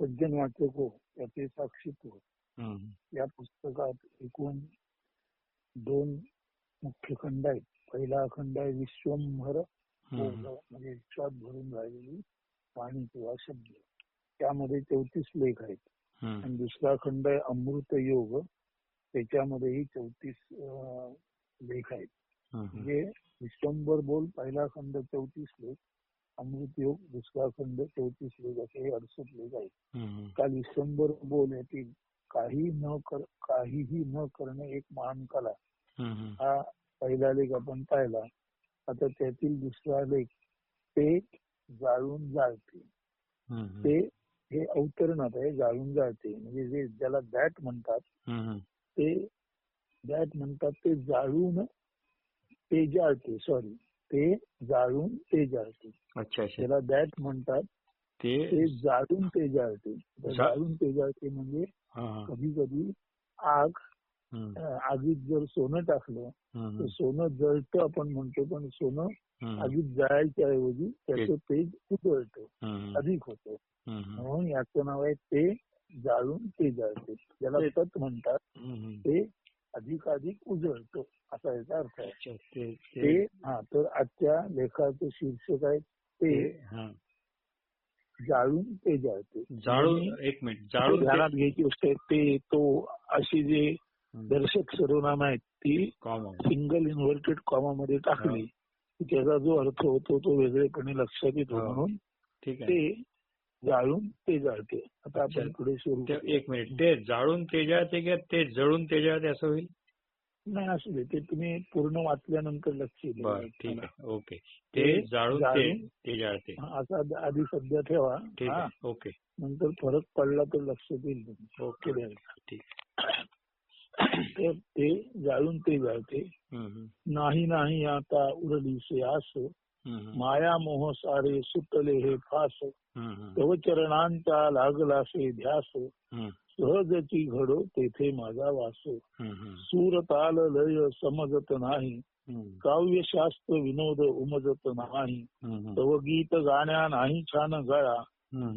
सज्जन वाचक हो त्याचे साक्षीत हो. या पुस्तकात एकूण दोन मुख्य खंड आहेत. पहिला खंड आहे विश्वंभर. म्हणजे विश्वात भरून राहिलेली वाणी किंवा शब्द. त्यामध्ये चौतीस लेख आहेत. आणि दुसरा खंड आहे अमृत योग. त्याच्यामध्येही चौतीस लेख आहेत. म्हणजे विश्वंभर बोल पहिला खंड चौतीस लेख. अमृत योग दुसरा खंड चौतीस लेख असे हे अडसष्ट लेख आहेत. काल विश्वंभर बोल यातील काही न कर काहीही न करणे एक महान कला. हा पहिला लेख आपण पाहिला आता त्यातील दुसरा लेख पेट जाळून जाळते. ते हे अवतरणात आहे जाळून जाळते म्हणजे जे ज्याला दॅट म्हणतात. ते दॅट म्हणतात ते जाळून ते जाळते सॉरी ते जाळून ते जाळते अच्छा अच्छा त्याला दॅट म्हणतात ते जाळून ते जाळते जाळून ते जाळते म्हणजे. कधी कधी आग आगीत जर सोनं टाकलं. तर सोनं जळतं आपण म्हणतो पण सोनं. आगीत जाळायच्या ऐवजी त्याचं तेज उजळतं. अधिक होतं. म्हणून याचं नाव आहे ते जाळून ते जाळते ज्याला तत् म्हणतात. ते अधिकाधिक उजळतं असा याचा अर्थ आहे. ते हा तर आजच्या लेखाचं शीर्षक आहे ते हा. जाळून ते जाळते. जाळून एक मिनिट जाळून ते- ध्यानात घ्यायची गोष्ट आहे ते तो अशी जे. दर्शक सर्वनाम आहेत ती सिंगल इन्व्हर्टेड कॉमा मध्ये टाकली की त्याचा जो अर्थ होतो तो वेगळेपणे लक्षात येतो. म्हणून ते जाळून ते जाळते. आता. आपण पुढे सुरू ते. एक मिनिट. ते जाळून तेजाळते की ते जळून तेजाळते असं होईल? नाही असू दे. ते तुम्ही पूर्ण वाचल्यानंतर लक्ष ठीक आहे. ओके. ते ते जाळून ते हा, असा आधी सध्या ठेवा. हा. ओके. नंतर फरक पडला तर लक्षात येईल तुम्ही. ओके. ठीक. तर ते जाळून ते जाळते. नाही नाही आता उरलीसे आस माया मोह सारे सुटले हे फास. तव चरणांचा लागलासे ध्यास. सहजची घडो तेथे माझा वास. हम्म, हम्म. सूर ताल लय समजत नाही. काव्य शास्त्र विनोद उमजत नाही. तव गीत गाण्या नाही छान गळा.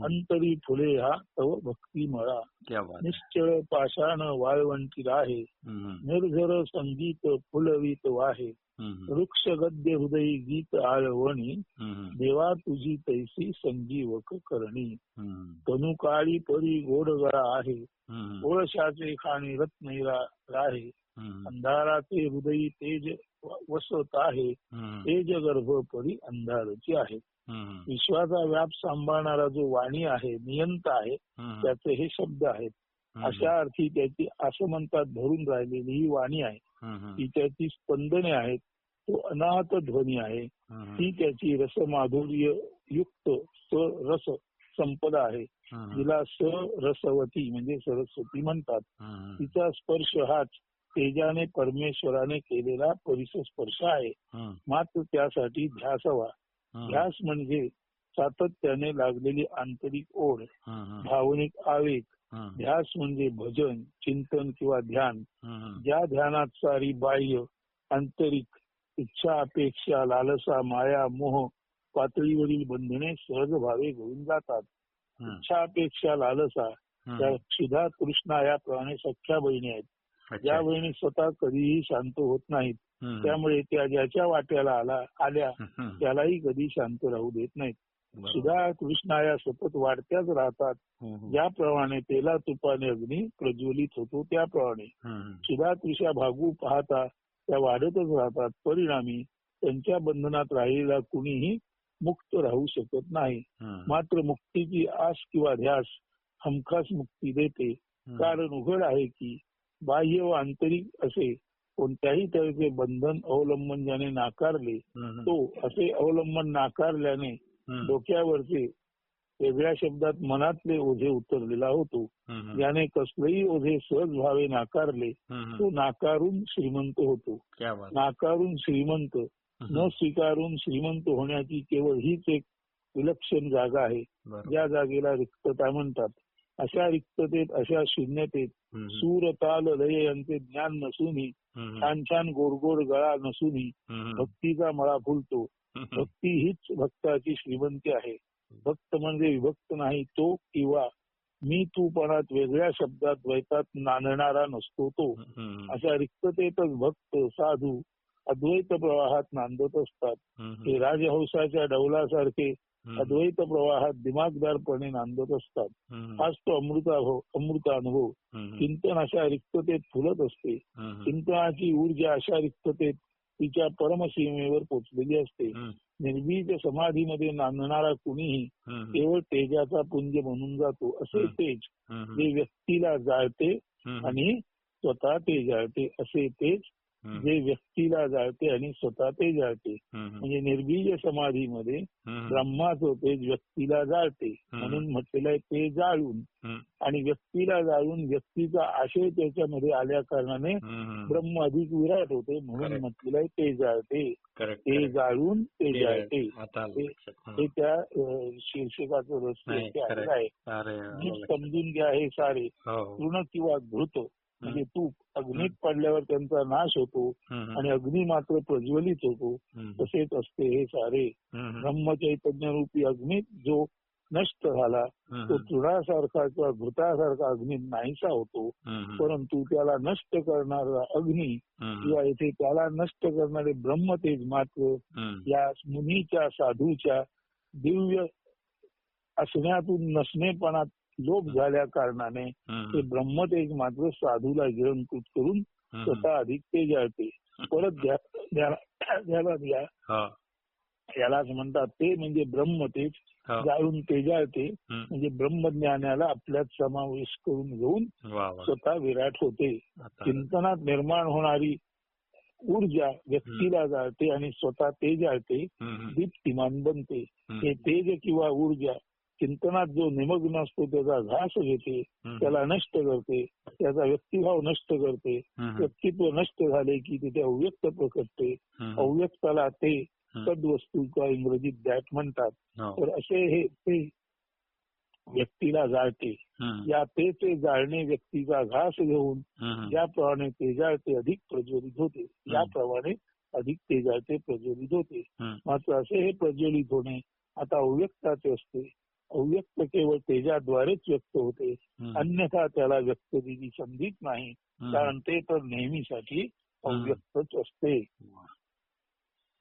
अंतरी फुले हा तव भक्ती मळा. निश्चळ पाषाण वाळवंटी आहे. निर्झर संगीत फुलवीत वाहे. वृक्ष गद्य हृदयी गीत आळवणी. देवा तुझी तैसी संजीवक करणी. हम्म, तनु काळी परी गोडगळा आहे. ओळशाचे खाणी रत्नैरा राहे. अंधाराचे हृदयी तेज वसत आहे. तेज गर्भ परी अंधारची आहे. विश्वाचा व्याप सांभाळणारा जो वाणी आहे नियंत आहे त्याचे हे शब्द आहेत. अशा अर्थी त्याची असं म्हणतात धरून राहिलेली ही वाणी आहे. ती त्याची स्पंदने आहेत. तो अनाहत ध्वनी आहे. ती त्याची रसमाधुर्य युक्त स रस संपदा आहे. हम्म, जिला स रसवती म्हणजे सरस्वती म्हणतात. तिचा स्पर्श हाच तेजाने परमेश्वराने केलेला परिसस्पर्श आहे. हम्म, मात्र त्यासाठी ध्यास हवा हम्म, ध्यास म्हणजे सातत्याने लागलेली आंतरिक ओढ भावनिक आवेग ध्यास म्हणजे भजन चिंतन किंवा ध्यान. ज्या ध्यानात सारी बाह्य आंतरिक इच्छा अपेक्षा लालसा माया मोह पातळीवरील बंधने सहज भावे घेऊन जातात. इच्छा अपेक्षा लालसा त्या. क्षुधा तृष्णा याप्रमाणे सख्या बहिणी आहेत. ज्या बहिणी स्वतः कधीही शांत होत नाहीत. त्यामुळे त्या ज्याच्या वाट्याला आला आल्या त्यालाही कधी शांत राहू देत नाहीत. बरोबर. क्षुधा तृष्णा या सतत वाढत्याच राहतात. हम्म, ज्याप्रमाणे तेला तुपाने अग्नी प्रज्वलित होतो त्याप्रमाणे. क्षुधा तृषा भागू पाहता त्या वाढतच राहतात. परिणामी त्यांच्या बंधनात राहिलेला कुणीही मुक्त राहू शकत नाही. मात्र मुक्तीची आश किंवा ध्यास हमखास मुक्ती देते. कारण उघड आहे की बाह्य व आंतरिक असे कोणत्याही तऱ्हेचे बंधन अवलंबन ज्याने नाकारले तो असे अवलंबन नाकारल्याने डोक्यावरचे वेगळ्या शब्दात मनातले ओझे उतरलेला होतो. ज्याने कसलेही ओझे सहज भावे नाकारले तो नाकारून श्रीमंत होतो. नाकारून श्रीमंत न स्वीकारून श्रीमंत होण्याची केवळ हीच एक विलक्षण जागा आहे. ज्या जागेला रिक्तता म्हणतात. अशा रिक्ततेत अशा शून्यतेत सूर ताल लय यांचे ज्ञान नसूनही छान छान गोडगोड गळा नसूनही भक्तीचा मळा फुलतो. भक्ती हीच भक्ताची श्रीमंती आहे. भक्त म्हणजे विभक्त नाही तो किंवा मी तूपणात वेगळ्या शब्दात द्वैतात नांदणारा नसतो तो. अशा रिक्ततेतच भक्त साधू अद्वैत प्रवाहात नांदत असतात. हे राजहंसाच्या डौलासारखे. अद्वैत प्रवाहात दिमागदारपणे नांदत असतात. हाच तो अमृताभव अमृतानुभव हम्म. चिंतन अशा रिक्ततेत फुलत असते. चिंतनाची ऊर्जा अशा रिक्ततेत तिच्या परमसीमेवर पोचलेली असते. निर्बीज समाधीमध्ये नांदणारा कुणीही. केवळ तेजाचा पुंज बनून जातो असे. तेज. जे व्यक्तीला जाळते. आणि स्वतः ते जाळते असे तेज. जे व्यक्तीला जाळते आणि स्वतः ते जाळते. म्हणजे निर्बीज समाधीमध्ये. ब्रह्माचं तेज व्यक्तीला जाळते म्हणून म्हटलेलं आहे ते जाळून. आणि व्यक्तीला जाळून व्यक्तीचा आशय त्याच्यामध्ये आल्या कारणाने. ब्रह्म अधिक विराट होते म्हणून. म्हटलेलं आहे ते जाळते ते. जाळून ते जाळते. हे. त्या शीर्षकाचं रहस्य. आलेलं आहे. समजून घ्या हे सारे हो, हो. तृण किंवा घृत म्हणजे तूप अग्नीत. पडल्यावर त्यांचा नाश होतो. आणि अग्नी मात्र प्रज्वलित होतो. तसेच असते हे सारे. ब्रह्मचैतन्य रूपी अग्नीत जो नष्ट झाला तो. तृणासारखा किंवा घृतासारखा अग्नी नाहीसा होतो. परंतु त्याला नष्ट करणारा अग्नी. किंवा येथे त्याला नष्ट करणारे ब्रह्मतेज मात्र. या मुनीच्या साधूच्या दिव्य असण्यातून नसणेपणात लोप झाल्या कारणाने ते. ब्रह्मतेज मात्र साधूला गिळंकृत करून. स्वतः अधिक ते जाळते परत ध्या- ध्या- ध्यानात घ्या हो, यालाच म्हणतात ते म्हणजे ब्रह्मतेज हो. जाळून ते जाळते. म्हणजे ब्रह्मज्ञानाला आपल्यात समावेश करून घेऊन स्वतः विराट होते चिंतनात निर्माण होणारी ऊर्जा व्यक्तीला जाळते आणि स्वतः ते जाळते. दीप्तिमान बनते. हे तेज किंवा ऊर्जा चिंतनात जो निमग्न असतो त्याचा घास घेते. त्याला नष्ट करते त्याचा व्यक्तिभाव नष्ट करते. व्यक्तित्व नष्ट झाले की तिथे अव्यक्त प्रकटते. अव्यक्ताला ते. सद्वस्तू किंवा इंग्रजीत दॅट म्हणतात हो. तर असे हे ते व्यक्तीला जाळते. या तेचे जाळणे व्यक्तीचा घास घेऊन. ज्याप्रमाणे ते जाळते अधिक प्रज्वलित होते याप्रमाणे अधिक ते जाळते प्रज्वलित होते. मात्र असे हे प्रज्वलित होणे आता अव्यक्ताचे असते अव्यक्त केवळ तेजाद्वारेच व्यक्त होते. अन्यथा त्याला व्यक्ततेची संधीच नाही. कारण ते तर नेहमीसाठी अव्यक्तच असते.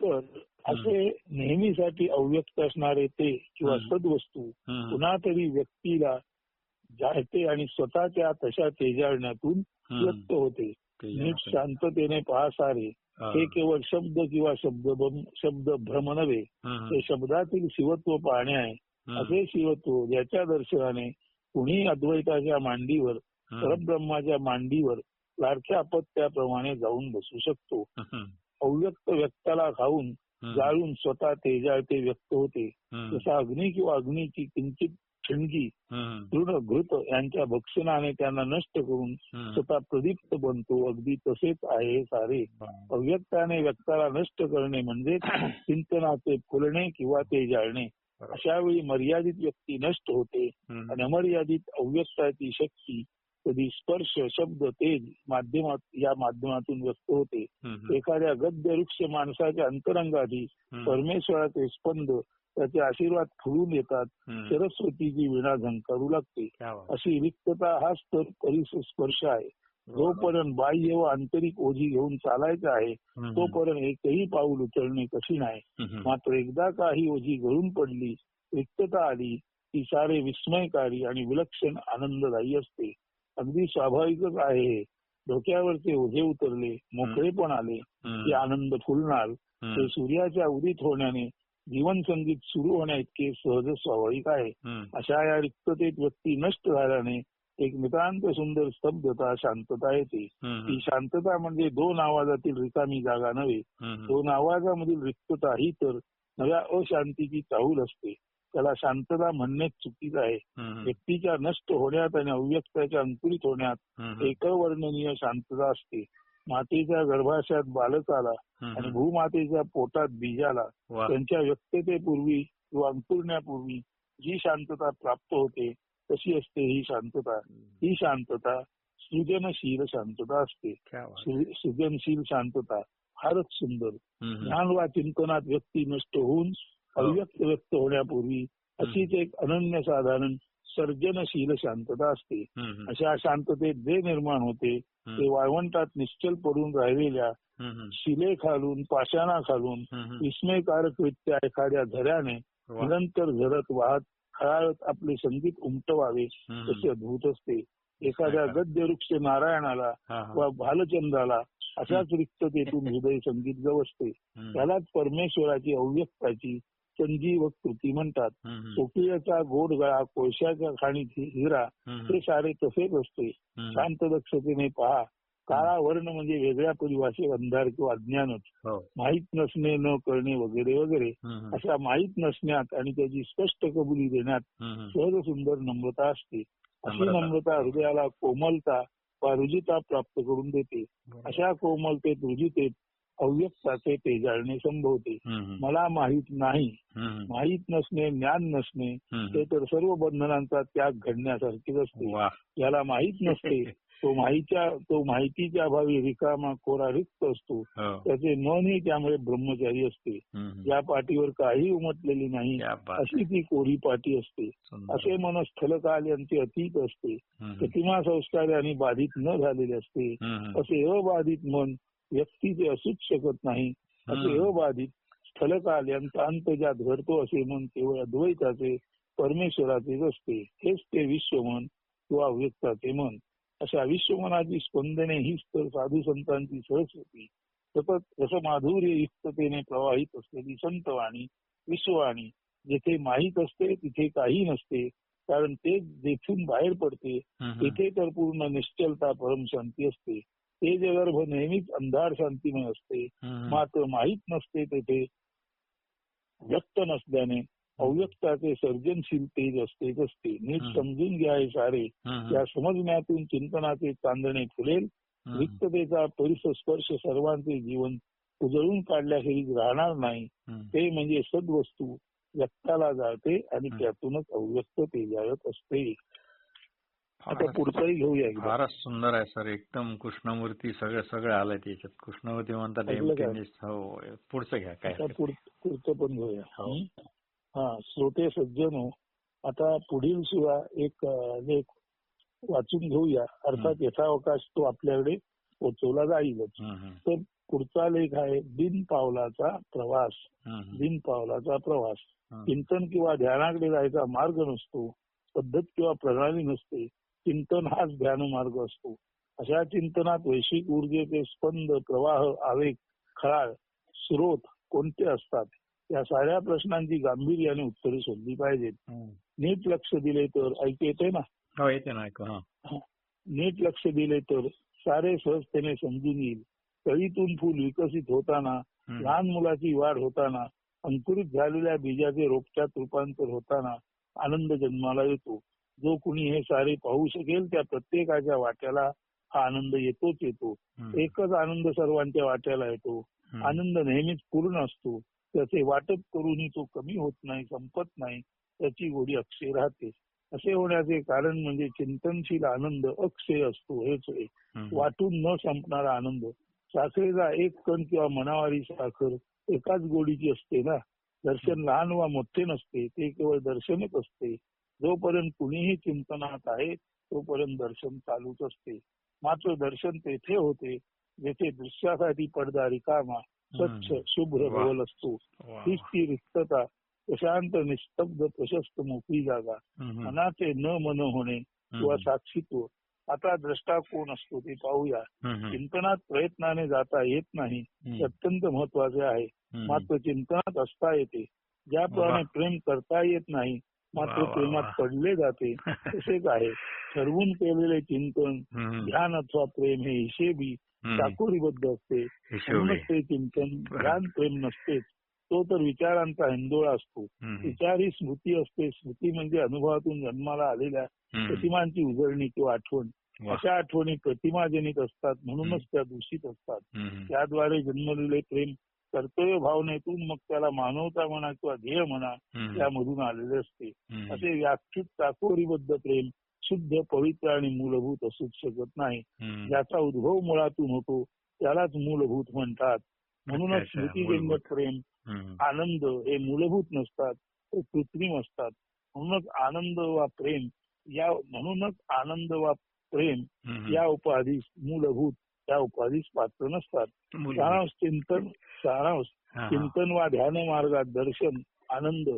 तर असे नेहमीसाठी अव्यक्त असणारे ते किंवा. सद्वस्तू. पुन्हा तरी व्यक्तीला जाळते आणि स्वतःच्या तशा तेजाळण्यातून. व्यक्त होते नीट शांततेने पहा सारे हा. केवळ शब्द किंवा शब्द शब्द भ्रम नव्हे. ते शब्दातील शिवत्व पाहणे आहे. असे शिवत्व ज्याच्या दर्शनाने कुणी अद्वैताच्या मांडीवर. परब्रह्माच्या मांडीवर लाडक्या अपत्याप्रमाणे जाऊन बसू शकतो. अव्यक्त व्यक्ताला खाऊन. जाळून स्वतः तेजाळते व्यक्त होते. जसा अग्नी किंवा अग्नीची किंचित ठिणगी. दृढ घृत यांच्या भक्षणाने त्यांना नष्ट करून. स्वतः प्रदीप्त बनतो अगदी तसेच आहे सारे. अव्यक्ताने व्यक्ताला नष्ट करणे म्हणजे चिंतनाचे फुलणे किंवा ते जाळणे अशा वेळी मर्यादित व्यक्ती नष्ट होते. आणि अमर्यादित अव्यक्ताची शक्ती कधी स्पर्श शब्द तेज माध्यमात या माध्यमातून व्यक्त होते. एखाद्या गद्य वृक्ष माणसाच्या अंतरंगाधी. परमेश्वराचे स्पंद त्याचे आशीर्वाद फुलून येतात. सरस्वतीची विणा झंकारू लागते. अशी रिक्तता हाच तर परिस्पर्श आहे जोपर्यंत बाह्य व आंतरिक ओझी घेऊन चालायचं आहे. तोपर्यंत एकही पाऊल उचलणे कठीण आहे. मात्र एकदा का ही ओझी गळून पडली रिक्तता आली ती सारे विस्मयकारी आणि विलक्षण आनंददायी असते अगदी स्वाभाविकच आहे डोक्यावरचे ओझे उतरले मोकळेपण आले हम्म. की आनंद फुलणार. ते सूर्याच्या उदित होण्याने जीवन संगीत सुरू होण्या इतके सहज स्वाभाविक आहे. अशा या रिक्ततेत व्यक्ती नष्ट झाल्याने एक नितांत सुंदर स्तब्धता शांतता येते. ही शांतता म्हणजे दोन आवाजातील रिकामी जागा नव्हे. दोन आवाजामधील रिक्तता ही तर नव्या अशांतीची चाहूल असते त्याला शांतता म्हणणेच चुकीचं आहे. व्यक्तीच्या नष्ट होण्यात आणि अव्यक्ताच्या अंकुरित होण्यात. एकवर्णनीय शांतता असते मातेच्या गर्भाशयात बालकाला आणि. भूमातेच्या पोटात बीजाला. त्यांच्या व्यक्ततेपूर्वी किंवा अंकुरण्यापूर्वी जी शांतता प्राप्त होते तशी असते ही शांतता? ही शांतता सृजनशील शांतता असते. सृजनशील शांतता फारच सुंदर. ज्ञान वा चिंतनात व्यक्ती नष्ट होऊन हो. अव्यक्त व्यक्त होण्यापूर्वी अशीच एक अनन्यसाधारण सर्जनशील शांतता असते. अशा शांततेत जे निर्माण होते ते वाळवंटात निश्चल पडून राहिलेल्या शिले खालून पाषाणा खालून हम्म. विस्मयकारकरित्या एखाद्या झऱ्याने. निरंतर झरत वाहत खळाळत आपले संगीत उमटवावे तसे अद्भुत असते. एखाद्या गद्य वृक्ष नारायणाला हा, हा. वा भालचंद्राला अशाच रिक्ततेतून हृदय संगीत गवसते. त्यालाच परमेश्वराची अव्यक्ताची संजीव कृती म्हणतात. कोकिळ्याचा गोड गळा कोळशाच्या खाणीत हिरा ते सारे तसेच असते. शांत दक्षतेने पहा. काळा वर्ण म्हणजे वेगळ्या परिभाषेत अंधार किंवा अज्ञानच हो. माहीत नसणे न करणे वगैरे वगैरे अशा माहीत नसण्यात आणि त्याची स्पष्ट कबुली देण्यात. सहज सुंदर नम्रता असते अशी नम्रता. हृदयाला कोमलता वा रुजिता प्राप्त करून देते. अशा कोमलतेत रुजितेत अव्यक्ताचे तेजाळणे संभवते हम्म, हम्म, मला माहीत नाही माहीत नसणे ज्ञान नसणे ते तर सर्व बंधनांचा त्याग घडण्यासारखेच असते. याला माहीत नसते तो माहितीच्या तो माहितीच्या अभावी रिकामा कोरा रिक्त असतो. हो. त्याचे मनही त्यामुळे ब्रह्मचारी असते. या पाठीवर काही उमटलेली नाही. अशी ती कोरी पाठी असते. असे मन स्थलकाल यांचे अतीत असते. प्रतिमा संस्काराने बाधित न झालेले असते. असे अबाधित मन व्यक्तीचे असूच शकत नाही. असे. अबाधित स्थलकाल यांचा अंत ज्यात घडतो असे मन केवळ अद्वैताचे परमेश्वराचेच असते. हेच ते विश्वमन किंवा व्यक्ताचे मन. अशा विश्वमनाची स्पंदने हीच तर साधू संतांची सरस्वती सतत रसमाधुर्य युक्ततेने प्रवाहित असलेली संतवाणी विश्ववाणी जेथे माहीत असते तिथे काही नसते कारण ते जेथून बाहेर पडते. तिथे तर पूर्ण निश्चलता परमशांती असते. ते जगर्भ नेहमीच अंधार शांतीमय असते. मात्र माहीत नसते तेथे व्यक्त नसल्याने अव्यक्ताचे सर्जनशील तेज असतेच असते नीट. समजून घ्या हे सारे या समजण्यातून चिंतनाचे चांदणे फुलेल. रिक्ततेचा परिसस्पर्श सर्वांचे जीवन उजळून काढल्याखेरीज राहणार नाही. ते म्हणजे सद्वस्तू व्यक्ताला जाळते आणि हं. त्यातूनच अव्यक्त तेजाळत असते. आता पुढचाही घेऊया फारच सुंदर आहे सर. एकदम कृष्णमूर्ती सगळं सगळं आलंय त्याच्यात कृष्णमूर्ती म्हणतात. हो पुढचं घ्या काय पुढचं पण घेऊया. हो. श्रोते सज्जनो आता पुढील सुद्धा एक लेख वाचून घेऊया. अर्थात यथावकाश तो आपल्याकडे पोहोचवला जाईलच. तर पुढचा लेख आहे बिन पावलाचा प्रवास. बिन पावलाचा प्रवास. चिंतन किंवा ध्यानाकडे जायचा मार्ग नसतो. पद्धत किंवा प्रणाली नसते. चिंतन हाच ध्यान मार्ग असतो. अशा चिंतनात वैश्विक ऊर्जेचे स्पंद प्रवाह आवेग खळाळ स्रोत कोणते असतात? या साऱ्या प्रश्नांची गांभीर्याने उत्तरे शोधली पाहिजेत. नीट लक्ष दिले तर ऐकू येते ना? हो येते ना ऐकू नीट लक्ष दिले तर सारे सहजतेने समजून येईल. कळीतून फूल विकसित होताना. लहान मुलाची वाढ होताना अंकुरित झालेल्या बीजाचे रोपट्यात रूपांतर होताना आनंद जन्माला येतो. जो कुणी हे सारे पाहू शकेल त्या प्रत्येकाच्या वाट्याला हा आनंद येतोच येतो. एकच आनंद सर्वांच्या वाट्याला येतो. आनंद नेहमीच पूर्ण असतो. त्याचे वाटप करूनही तो कमी होत नाही संपत नाही त्याची गोडी अक्षय राहते. असे होण्याचे कारण म्हणजे चिंतनशील आनंद अक्षय असतो हेच आहे. वाटून न संपणारा आनंद. साखरेचा एक कण किंवा मनावारी साखर एकाच गोडीची असते ना? दर्शन लहान वा मोठे नसते ते केवळ दर्शनच असते. जोपर्यंत कुणीही चिंतनात आहे तोपर्यंत दर्शन चालूच असते. मात्र दर्शन तेथे होते जेथे दृश्यासाठी पडदा रिकामा स्वच्छ. शुभ्र. भवल असतो हीच. ती रिक्तता प्रशांत निस्तब्ध प्रशस्त मोकळी जागा. मनाचे न मन होणे किंवा. साक्षीत्व आता द्रष्टा कोण असतो ते पाहूया. चिंतनात प्रयत्नाने जाता येत नाही हे. अत्यंत महत्त्वाचे आहे. मात्र चिंतनात असता येते ज्याप्रमाणे. प्रेम करता येत नाही मात्र प्रेमात. पडले जाते तसेच आहे ठरवून केलेले चिंतन. ध्यान अथवा प्रेम हे हिशेबी. चाकोरीबद्ध असते हिशोबी. म्हणूनच ते चिंतन ध्यान प्रेम नसतेच तो तर विचारांचा हिंदोळा असतो. विचार ही स्मृती असते स्मृती म्हणजे अनुभवातून जन्माला आलेल्या. प्रतिमांची उजळणी किंवा आठवण. अशा आठवणी प्रतिमाजनित असतात म्हणूनच त्या दूषित असतात. त्याद्वारे जन्मलेले प्रेम कर्तव्य भावनेतून मग त्याला मानवता म्हणा किंवा ध्येय म्हणा. त्यामधून आलेले असते. असे व्याख्यित चाकोरीबद्ध प्रेम शुद्ध पवित्र आणि मूलभूत असूच शकत नाही. ज्याचा उद्भव मुळातून होतो त्यालाच मूलभूत म्हणतात म्हणूनच मूलभूत. प्रेम. आनंद हे मूलभूत नसतात ते कृत्रिम असतात म्हणूनच आनंद वा प्रेम या म्हणूनच आनंद वा प्रेम. या उपाधीस मूलभूत त्या उपाधीस पात्र नसतात. सारांश चिंतन सारांश. चिंतन वा ध्यान मार्गात दर्शन आनंद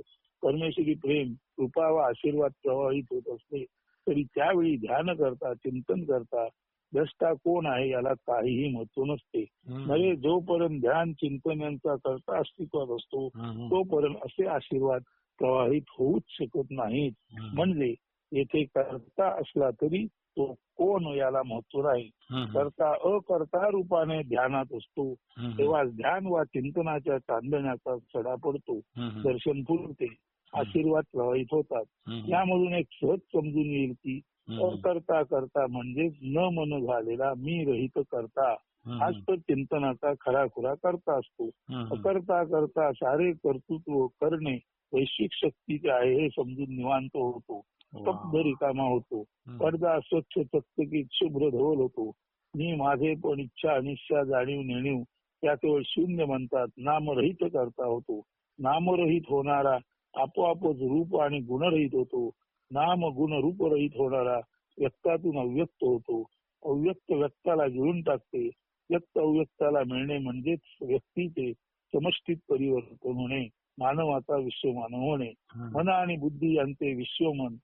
परमेश्वरी प्रेम कृपा व आशीर्वाद प्रवाहित होत असते तरी त्यावेळी ध्यान करता चिंतन करता द्रष्टा कोण आहे याला काहीही महत्त्व नसते. नव्हे जोपर्यंत ध्यान चिंतन यांचा करता अस्तित्वात असतो. तोपर्यंत असे आशीर्वाद प्रवाहित होऊच शकत नाहीत. म्हणजे येथे करता असला तरी तो कोण याला महत्त्व नाही. करता अकर्ता रूपाने ध्यानात असतो. तेव्हा ध्यान वा चिंतनाच्या चांदण्याचा चढा पडतो. दर्शन फुलते आशीर्वाद प्रवाहित होतात. यामधून एक सहज समजून येईल की. अकर्ता करता म्हणजे न मन झालेला मी रहित करता. हाच तर चिंतनाचा खरा खुरा करता असतो. अकर्ता करता सारे कर्तृत्व करणे वैश्विक शक्तीचे आहे हे समजून निवांत होतो स्तब्ध रिकामा होतो. पडदा स्वच्छ चकचकीत शुभ्र धवल होतो मी माझे पण इच्छा अनिच्छा जाणीव नेणीव त्या केवळ शून्य म्हणतात नामरहित करता होतो नामरहित होणारा आपोआपच रूप आणि गुणरहित होतो. नाम गुण रूपरहित होणारा व्यक्तातून अव्यक्त होतो. अव्यक्त व्यक्ताला गिळून टाकते. व्यक्त अव्यक्ताला मिळणे म्हणजेच व्यक्तीचे समष्टीत परिवर्तन होणे मानवाचा विश्वमानव होणे. मन आणि बुद्धी यांचे विश्वमन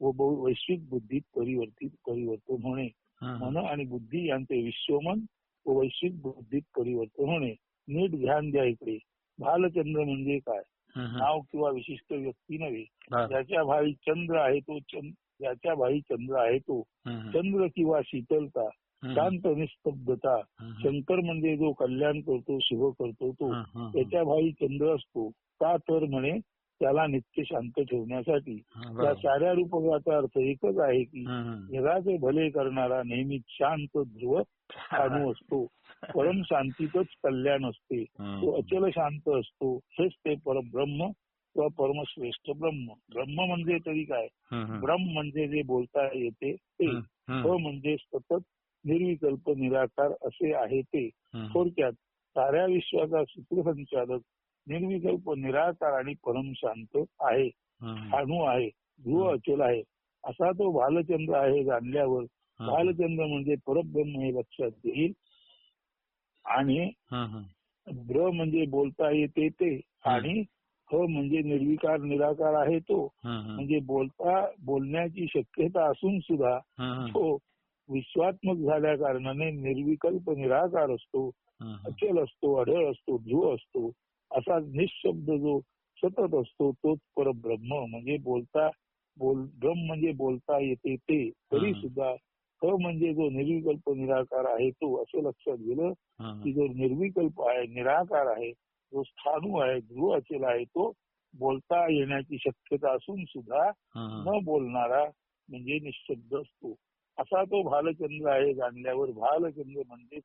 व वैश्विक बुद्धीत परिवर्तित परिवर्तन होणे. मन आणि बुद्धी यांचे विश्वमन व वैश्विक बुद्धीत परिवर्तन होणे. नीट ध्यान द्या इकडे. भालचंद्र म्हणजे काय. नाव किंवा विशिष्ट व्यक्ती नव्हे. ज्याच्या भाई चंद्र आहे तो ज्याच्या भाई चंद्र आहे तो. चंद्र किंवा शीतलता. शांत निस्तब्धता. शंकर म्हणजे जो कल्याण करतो शुभ करतो तो. त्याच्या भाई चंद्र असतो का तर म्हणे त्याला नित्य शांत ठेवण्यासाठी हम्म. या बरोबर. साऱ्या रूपकाचा अर्थ एकच आहे की. जगाचे भले करणारा नेहमी शांत ध्रुव असतो परम शांतीतच कल्याण असते तो. अचल शांत असतो हेच ते परब्रह्म किंवा परमश्रेष्ठ ब्रह्म ब्रह्म म्हणजे तरी काय. ब्रह्म म्हणजे जे बोलता येते ते. भ म्हणजे सतत निर्विकल्प निराकार असे आहे ते. थोडक्यात साऱ्या विश्वाचा सूत्रसंचालक निर्विकल्प निराकार आणि परम शांत आहे. अणू आहे ध्रुव अचल आहे असा तो भालचंद्र आहे जाणल्यावर. भालचंद्र म्हणजे परब्रह्म हे लक्षात येईल आणि. ब्र म्हणजे बोलता येते ते आणि ह म्हणजे निर्विकार निराकार आहे तो. म्हणजे बोलता बोलण्याची शक्यता असून सुद्धा. तो विश्वात्मक झाल्या कारणाने निर्विकल्प निराकार असतो. अचल असतो अढळ असतो ध्रुव असतो असा निशब्द जो सतत असतो तोच परब्रह्म म्हणजे बोलता बोल ब्रह्म म्हणजे बोलता येते ते तरी. सुद्धा म्हणजे जो निर्विकल्प निराकार आहे तो असं लक्षात गेलं. की जो निर्विकल्प आहे निराकार आहे जो स्थाणू आहे ध्रुव अचल आहे तो बोलता येण्याची शक्यता असून सुद्धा. न बोलणारा म्हणजे निशब्द असतो असा तो भालचंद्र आहे जाणल्यावर भालचंद्र म्हणजे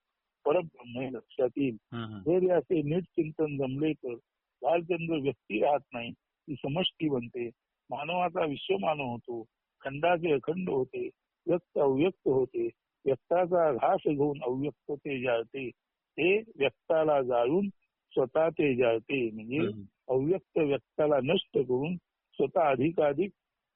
परब्रह्म हे लक्षात येईल. जर याचे नीट चिंतन जमले तर भालचंद्र व्यक्ती राहत नाही ती समष्टी बनते मानवाचा विश्वमानव होतो खंडाचे अखंड होते व्यक्त अव्यक्त होते. व्यक्ताचा घास घेऊन अव्यक्त ते जाळते. ते व्यक्ताला जाळून स्वतः ते जाळते. म्हणजे. अव्यक्त व्यक्ताला नष्ट करून स्वतः अधिकाधिक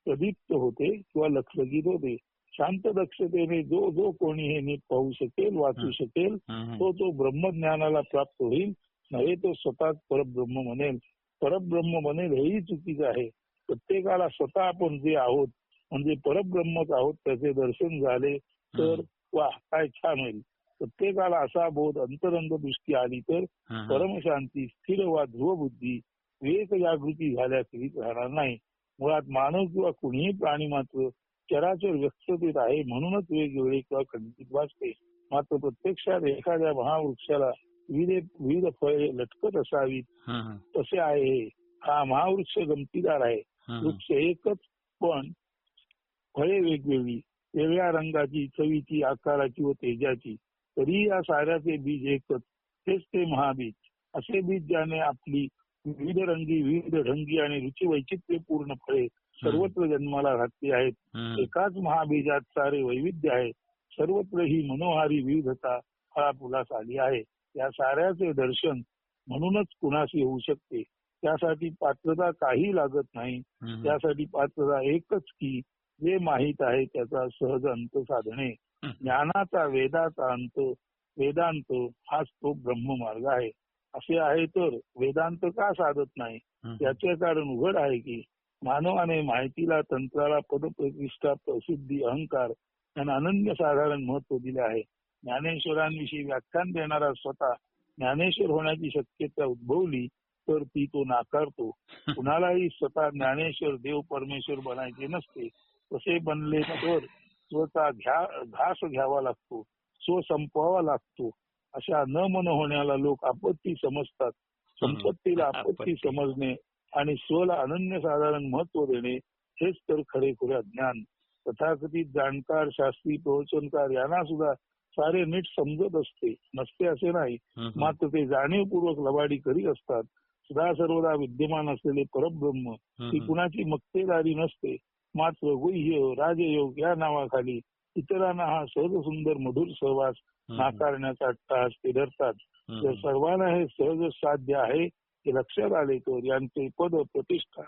प्रदीप्त होते किंवा लक्षगीत होते. शांत दक्षतेने जो जो कोणी हे नीट पाहू शकेल वाचू. शकेल. तो तो ब्रह्मज्ञानाला प्राप्त होईल. नव्हे तो स्वतःच परब्रह्म म्हणेल. परब्रह्म बनेल हेही चुकीचं आहे. प्रत्येकाला स्वतः आपण जे आहोत म्हणजे परब्रह्मच आहोत त्याचे दर्शन झाले तर वा काय छान होईल प्रत्येकाला असा बोध अंतरंग दृष्टी आली तर. परमशांती स्थिर वा ध्रुव बुद्धी विवेक जागृती झाल्याखेरीज राहणार नाही मुळात मानव किंवा कुणीही प्राणी मात्र चराचर व्यक्ततेत आहे म्हणूनच वेगवेगळे किंवा खंडित वाचते मात्र प्रत्यक्षात एखाद्या महावृक्षाला विविध विविध फळे लटकत असावीत. तसे आहे हे. महावृक्ष गमतीदार आहे. वृक्ष एकच पण फळे वेगवेगळी वेगळ्या रंगाची चवीची आकाराची व तेजाची. तरी या साऱ्याचे बीज एकच तेच ते महाबीज. असे बीज ज्याने आपली विविध रंगी विविध ढंगी आणि रुची वैचित्र्यपूर्ण फळे सर्वत्र जन्माला घातली आहेत. एकाच महाबीजात सारे वैविध्य आहे. सर्वत्र ही मनोहारी विविधता फळाफुलास आली आहे. या साऱ्याचे दर्शन म्हणूनच कुणाशी होऊ शकते? त्यासाठी पात्रता काही लागत नाही. त्यासाठी पात्रता एकच की जे माहीत आहे त्याचा सहज अंत साधणे. ज्ञानाचा वेदाचा अंत वेदांत हाच तो ब्रह्ममार्ग आहे. असे आहे तर वेदांत का साधत नाही. याचे कारण उघड आहे की मानवाने माहितीला तंत्राला पदप्रतिष्ठा प्रसिद्धी अहंकार यांना अनन्य साधारण महत्त्व दिले आहे. ज्ञानेश्वरांविषयी व्याख्यान देणारा स्वतः ज्ञानेश्वर होण्याची शक्यता उद्भवली तर ती तो नाकारतो. कुणालाही स्वतः ज्ञानेश्वर देव परमेश्वर बनायचे नसते. तसे बनले तर स्वतः घ्या घास घ्यावा लागतो स्व संपवावा लागतो. अशा न मन होण्याला लोक आपत्ती समजतात. संपत्तीला आपत्ती. समजणे आणि स्वला अनन्य साधारण महत्त्व देणे हेच तर खरेखुरे अज्ञान तथाकथित जाणकार शास्त्री प्रवचनकार यांना सुद्धा सारे नीट समजत असते. नसते असे नाही. मात्र ते जाणीवपूर्वक लबाडी करीत असतात. सदा सर्वदा विद्यमान असलेले परब्रह्म हं. ती कुणाची मक्तेदारी नसते. मात्र गुह्य राजयोग या नावाखाली इतरांना हा सहज सुंदर मधुर सहवास. नाकारण्याचा अट्टहास ते धरतात. जर सर्वांना हे सहज साध्य आहे हे लक्षात आले तर यांचे पद प्रतिष्ठा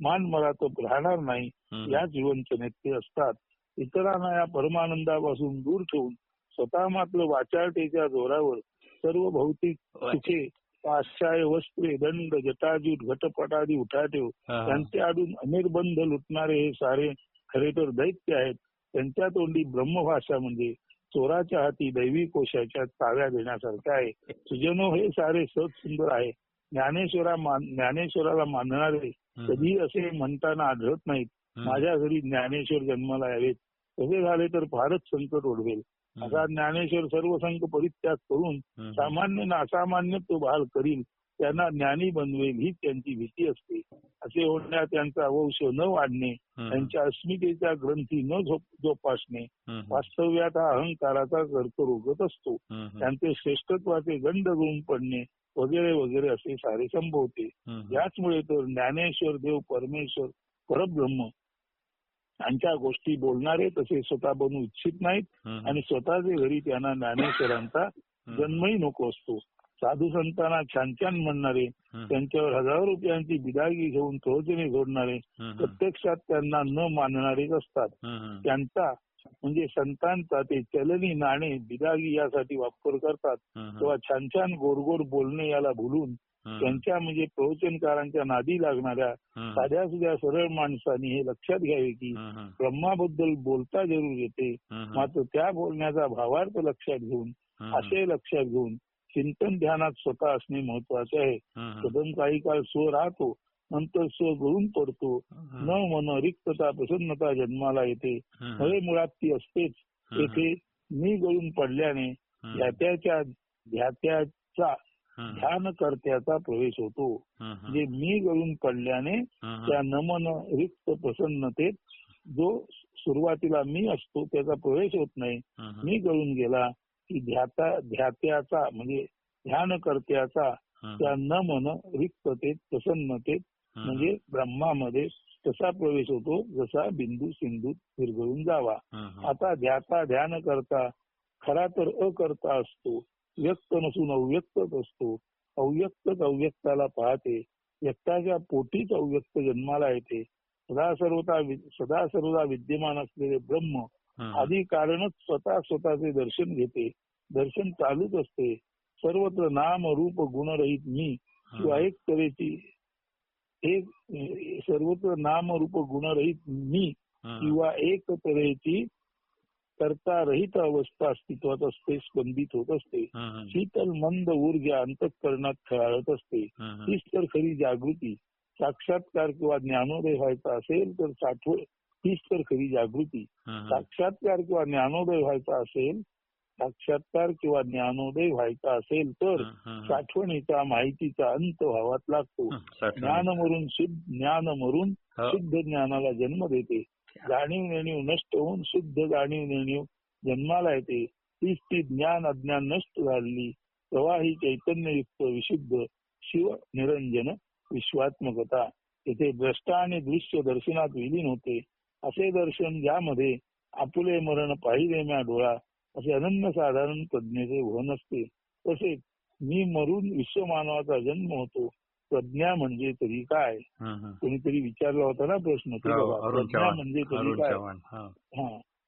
मान मला तर राहणार नाही. या जीवनचनेत ते असतात इतरांना या परमानंदापासून दूर ठेवून स्वतः मात्र वाचाळतेच्या जोरावर सर्व भौतिक सुखे पाश्चाय वस्त्रे दंड जटाजूट घटपटादी उठाठेव. त्यांचे आडून अनिर्बंध लुटणारे हे सारे खरे तर दैत्य आहेत त्यांच्या तोंडी ब्रह्मभाषा म्हणजे चोराच्या हाती दैवी कोशाच्या ताव्या देण्यासारखे आहे सुजनो हे सारे सत सुंदर आहे ज्ञानेश्वरा मान- ज्ञानेश्वराला मानणारे. कधी असे म्हणताना आढळत नाहीत. माझ्या घरी ज्ञानेश्वर जन्माला यावेत तसे झाले तर फारच संकट ओढवेल. असा ज्ञानेश्वर सर्व संक परित्याग करून. सामान्य ना असामान्य तो बहाल करील त्यांना ज्ञानी बनवेल ही त्यांची भीती असते असे होण्यात त्यांचा वंश न वाढणे. त्यांच्या अस्मितेच्या ग्रंथी न जोपासणे. वास्तव्यात हा अहंकाराचा कर्करोगत असतो. त्यांचे श्रेष्ठत्वाचे गंड गुण पडणे वगैरे वगैरे असे सारे संभवते. याचमुळे तर ज्ञानेश्वर देव परमेश्वर परब्रह्म यांच्या गोष्टी बोलणारे तसे स्वतः बनू इच्छित नाहीत. आणि स्वतःचे घरी त्यांना ज्ञानेश्वरांचा. जन्मही नको असतो साधू संतांना छान छान म्हणणारे. त्यांच्यावर हजारो रुपयांची बिदागी घेऊन प्रवचने जोडणारे हं. प्रत्यक्षात त्यांना न मानणारेच असतात. त्यांचा म्हणजे संतांचा ते चलनी नाणे बिदागी यासाठी वापर करतात. तेव्हा छान छान गोडगोड बोलणे याला भुलून. त्यांच्या म्हणजे प्रवचनकारांच्या नादी लागणाऱ्या. साध्या सुध्या सरळ माणसांनी हे लक्षात घ्यावे की. ब्रह्माबद्दल बोलता जरूर येते. मात्र त्या बोलण्याचा भावार्थ लक्षात घेऊन. असे लक्षात घेऊन चिंतन ध्यानात स्वतः असणे महत्त्वाचे आहे. कदम काही काळ स्व राहतो नंतर स्व गळून पडतो. न मन रिक्तता प्रसन्नता जन्माला येते हं. नवे मुळात ती असतेच. येथे मी गळून पडल्याने. ध्यात्याच्या ध्यात्याचा हं. ध्यानकर्त्याचा प्रवेश होतो. म्हणजे मी गळून पडल्याने. त्या नमन रिक्त प्रसन्नतेत जो सुरुवातीला मी असतो त्याचा प्रवेश होत नाही. मी गळून गेला की ध्याता ध्यात्याचा म्हणजे ध्यानकर्त्याचा हं. त्या न मन रिक्ततेत प्रसन्नतेत. म्हणजे ब्रह्मामध्ये तसा प्रवेश होतो जसा बिंदू सिंधूत विरघळून जावा. आता ध्याता ध्यान करता खरा तर अकर्ता असतो व्यक्त नसून अव्यक्तच असतो. अव्यक्तच अव्यक्ताला पाहते. व्यक्ताच्या पोटीच अव्यक्त जन्माला येते. सदा सर्वता सदा सर्वदा विद्यमान असलेले ब्रह्म. आधी कारणच स्वतः स्वतःचे दर्शन घेते. दर्शन चालूच असते. सर्वत्र नाम रूप गुणरहित मी किंवा एक तऱ्हेची एक सर्वत्र नाम रूप गुणरहित मी. किंवा एक तऱ्हेची करता रहित अवस्था अस्तित्वात असते स्पंदित होत असते. शीतल मंद ऊर्जा अंतःकरणात खेळाळत असते. तीच तर खरी जागृती साक्षात्कार किंवा ज्ञानोदय व्हायचा असेल तर साठवण तीच तर खरी जागृती. साक्षात्कार किंवा ज्ञानोदय व्हायचा असेल साक्षात्कार किंवा ज्ञानोदय व्हायचा असेल तर. साठवणीचा माहितीचा अंत व्हावाच लागतो. ज्ञान मरून शुद्ध ज्ञान मरून हो. शुद्ध ज्ञानाला जन्म देते जाणीव नेणीव नष्ट होऊन शुद्ध जाणीव नेणीव जन्माला येते. तीच ती ज्ञान अज्ञान नष्ट झालेली प्रवाही चैतन्ययुक्त विशुद्ध शिव निरंजन विश्वात्मकता. येथे द्रष्टा आणि दृश्य दर्शनात विलीन होते. असे दर्शन ज्यामध्ये आपुले मरण पाहिले म्या डोळा असे अनन्य साधारण प्रज्ञेचे भवन असते. तसेच मी मरून विश्वमानवाचा जन्म होतो. प्रज्ञा म्हणजे तरी काय. कोणीतरी विचारला होता ना प्रश्न प्रज्ञा म्हणजे तरी काय?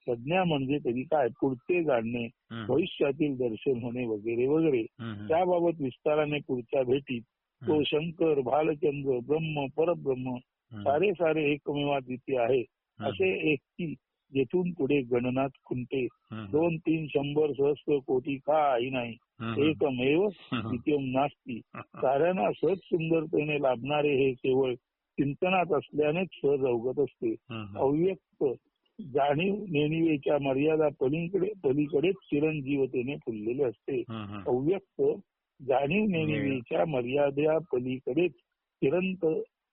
प्रज्ञा म्हणजे तरी काय? पुढचे जाणणे भविष्यातील दर्शन होणे वगैरे वगैरे. त्याबाबत विस्ताराने पुढच्या भेटीत तो शंकर भालचंद्र ब्रह्म परब्रह्म सारे सारे एकमेवाद्वितीय आहे. हम्म, असे एकटी जेथून पुढे गणनात खुंटे. दोन तीन शंभर सहस्त्र कोटी काही नाही. एकमेव द्वितीय नास्ती. साऱ्यांना सहज सुंदरतेने लाभणारे हे केवळ चिंतनात असल्यानेच सहज अवगत असते. अव्यक्त जाणीव नेणिवेच्या मर्यादा पलीकडे पलीकडेच चिरंजीवतेने फुललेले असते. अव्यक्त जाणीव नेणिवेच्या मर्यादा पलीकडेच चिरंत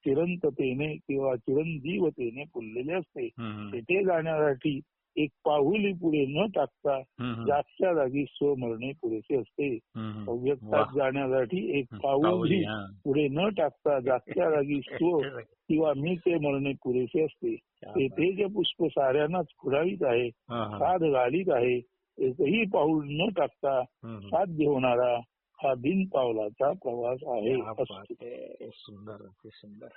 चिरंततेने किंवा चिरंजीवतेने फुललेले असते. तेथे जाण्यासाठी एक पाहुली पुढे न टाकता जागच्या जागी स्वमरणे पुरेसे असते. अव्यक्तात. जाण्यासाठी एक हा. पुढे न टाकता जागच्या जागी स्व किंवा मी ते मरणे पुरेसे असते ते तेज पुष्प साऱ्यांनाच खुडावीत आहे. साध घालीत आहे एकही पाऊल न टाकता. साध्य होणारा हा बिन पावलाचा प्रवास आहे. सुंदर सुंदर